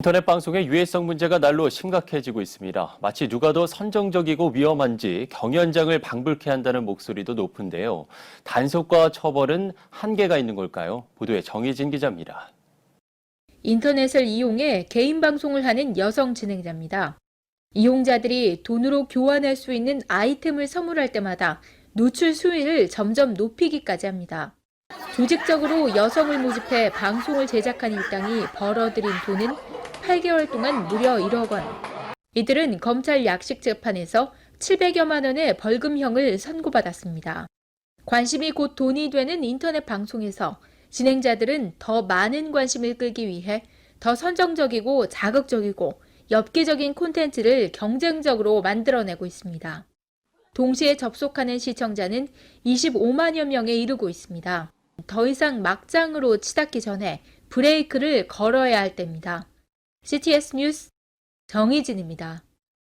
인터넷 방송의 유해성 문제가 날로 심각해지고 있습니다. 마치 누가 더 선정적이고 위험한지 경연장을 방불케 한다는 목소리도 높은데요. 단속과 처벌은 한계가 있는 걸까요? 보도에 정희진 기자입니다. 인터넷을 이용해 개인 방송을 하는 여성 진행자입니다. 이용자들이 돈으로 교환할 수 있는 아이템을 선물할 때마다 노출 수위를 점점 높이기까지 합니다. 조직적으로 여성을 모집해 방송을 제작한 일당이 벌어들인 돈은 8개월 동안 무려 1억 원. 이들은 검찰 약식 재판에서 700여만 원의 벌금형을 선고받았습니다. 관심이 곧 돈이 되는 인터넷 방송에서 진행자들은 더 많은 관심을 끌기 위해 더 선정적이고 자극적이고 엽기적인 콘텐츠를 경쟁적으로 만들어내고 있습니다. 동시에 접속하는 시청자는 25만여 명에 이르고 있습니다. 더 이상 막장으로 치닫기 전에 브레이크를 걸어야 할 때입니다. CTS 뉴스 정희진입니다.